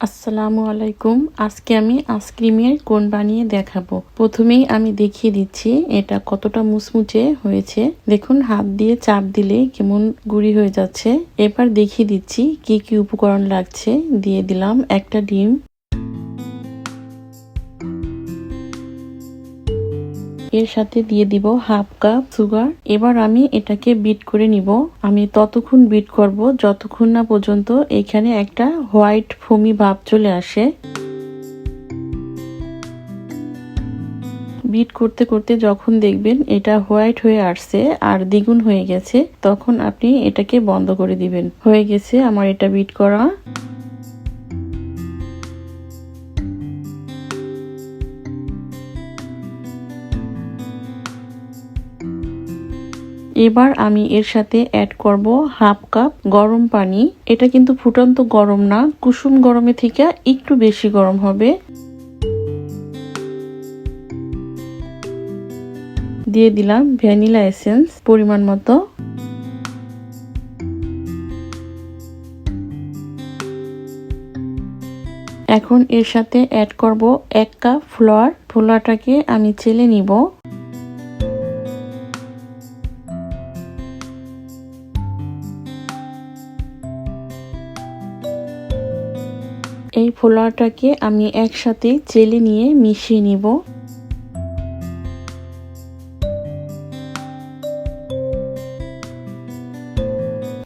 আসসালামু আলাইকুম। আজকে আমি আইসক্রিমের কোন বানিয়ে দেখাবো? প্রথমেই আমি দেখিয়ে দিচ্ছি এটা কতটা মুচমুচে হয়েছে। দেখুন, হাত দিয়ে চাপ দিলে কেমন গুড়ি হয়ে যাচ্ছে। এবার দেখিয়ে দিচ্ছি কি কি উপকরণ লাগছে। দিয়ে দিলাম একটা ডিম। এর সাথে দিয়ে দিব হাফ কাপ সুগার। এবার আমি এটাকে বিট করে নিব। আমি ততক্ষণ বিট করব, যতক্ষণ না পর্যন্ত এখানে একটা হোয়াইট ফমি ভাব চলে আসে। বিট করতে করতে যখন দেখবেন এটা হোয়াইট হয়ে আসছে আর দ্বিগুণ হয়ে গেছে, তখন আপনি এটাকে বন্ধ করে দিবেন। হয়ে গেছে আমার এটা বিট করা। এবার আমি এর সাথে অ্যাড করব হাফ কাপ গরম পানি। এটা কিন্তু ফুটন্ত গরম না, কুসুম গরমে থেকে একটু বেশি গরম হবে। দিয়ে দিলাম ভ্যানিলা এসেন্স পরিমাণ মতো। এখন এর সাথে অ্যাড করব এক কাপ ফ্লোয়ার ফ্লোয়ারটাকে আমি চেলে নিব। এই ফোলাটাকে আমি একসাথে চেলে নিয়ে মিশিয়ে নিব।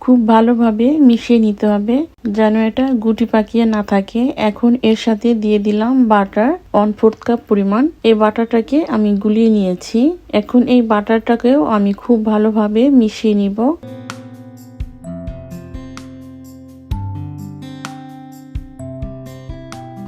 খুব ভালোভাবে মিশিয়ে নিতে হবে, যেন এটা গুটি পাকিয়ে না থাকে। এখন এর সাথে দিয়ে দিলাম বাটার, ওয়ান ফোর্থ কাপ পরিমাণ। এই বাটারটাকে আমি গুলিয়ে নিয়েছি। এখন এই বাটারটাকেও আমি খুব ভালোভাবে মিশিয়ে নিব।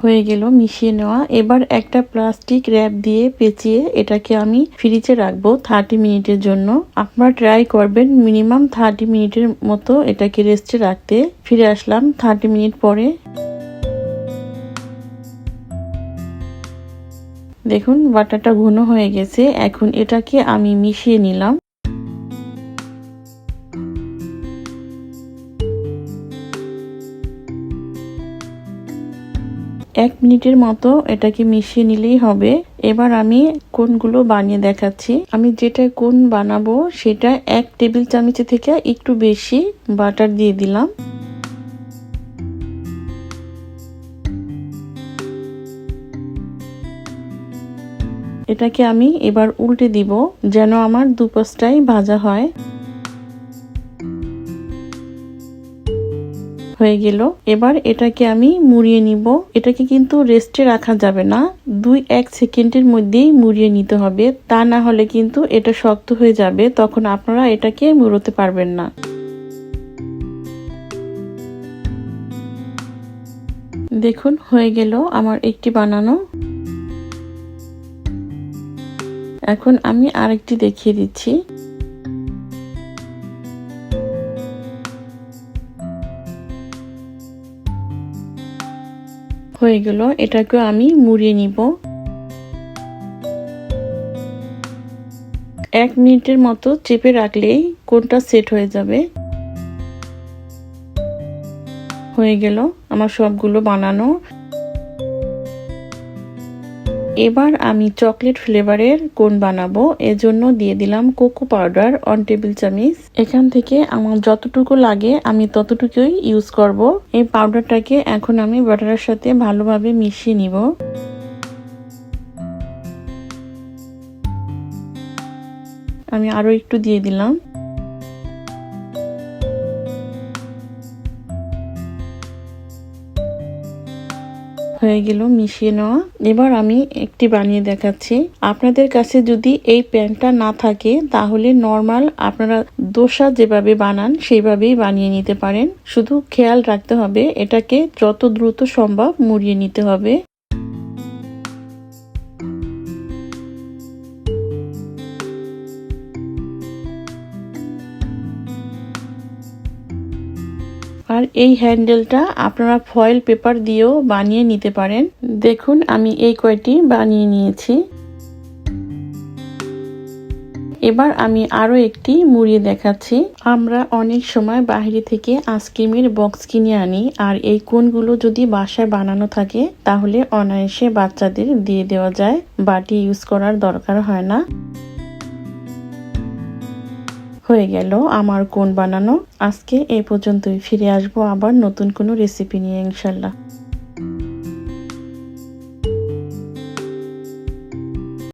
হয়ে গেল মিশিয়ে নেওয়া। এবার একটা প্লাস্টিক র্যাপ দিয়ে পেঁচিয়ে এটাকে আমি ফ্রিজে রাখব থার্টি মিনিটের জন্য। আপনারা ট্রাই করবেন মিনিমাম থার্টি মিনিটের মতো এটাকে রেস্টে রাখতে। ফিরে আসলাম থার্টি মিনিট পরে। দেখুন বাটারটা ঘন হয়ে গেছে। এখন এটাকে আমি মিশিয়ে নিলাম। এক মিনিটের মতো এটাকে মিশিয়ে নিলেই হবে। এবার আমি কোনগুলো বানিয়ে দেখাচ্ছি। আমি যেটা কোন বানাবো সেটা এক টেবিল চামচের থেকে একটু বেশি বাটার দিয়ে দিলাম। এটাকে আমি এবার উল্টে দিব যেন আমার দুপাশটাই ভাজা হয়। হয়ে গেল। এবার এটাকে আমি মুড়িয়ে নিব। এটাকে কিন্তু রেস্টে রাখা যাবে না। দুই এক সেকেন্ডের মধ্যেই মুড়িয়ে নিতে হবে। তা না হলে কিন্তু এটা শক্ত হয়ে যাবে। তখন আপনারা এটাকে মুড়োতে পারবেন না। দেখুন, হয়ে গেল আমার একটি বানানো। এখন আমি আরেকটি দেখিয়ে দিচ্ছি। হয়ে গেল, এটাকে আমি মুড়িয়ে নিব। এক মিনিটের মতো চেপে রাখলেই কোনটা সেট হয়ে যাবে। হয়ে গেল আমার সবগুলো বানানো। এবার আমি চকলেট ফ্লেভারের কোন বানাবো। এজন্য দিয়ে দিলাম কোকো পাউডার অন টেবিল চামিচ। এখান থেকে আমার যতটুকু লাগে আমি ততটুকুই ইউজ করব। এই পাউডারটাকে এখন আমি বাটারের সাথে ভালোভাবে মিশিয়ে নিব। আমি আরও একটু দিয়ে দিলাম। হয়ে গেল মিশিয়ে নেওয়া। এবার আমি একটি বানিয়ে দেখাচ্ছি। আপনাদের কাছে যদি এই প্যানটা না থাকে, তাহলে নর্মাল আপনারা দোসা যেভাবে বানান, সেইভাবেই বানিয়ে নিতে পারেন। শুধু খেয়াল রাখতে হবে, এটাকে যত দ্রুত সম্ভব মুড়িয়ে নিতে হবে। আর এই হ্যান্ডেলটা আপনারা ফয়েল পেপার দিয়েও বানিয়ে নিতে পারেন। দেখুন, আমি এই কয়টি বানিয়ে নিয়েছি। এবার আমি আরও একটি মুড়িয়ে দেখাচ্ছি। আমরা অনেক সময় বাইরে থেকে আইসক্রিমের বক্স কিনে আনি, আর এই কোনগুলো যদি বাসায় বানানো থাকে, তাহলে অনায়াসে বাচ্চাদের দিয়ে দেওয়া যায়। বাটি ইউজ করার দরকার হয় না। হয়ে গেল আমার কোন বানানো। আজকে এই পর্যন্তই। ফিরে আসব আবার নতুন কোনো রেসিপি নিয়ে, ইনশাল্লাহ।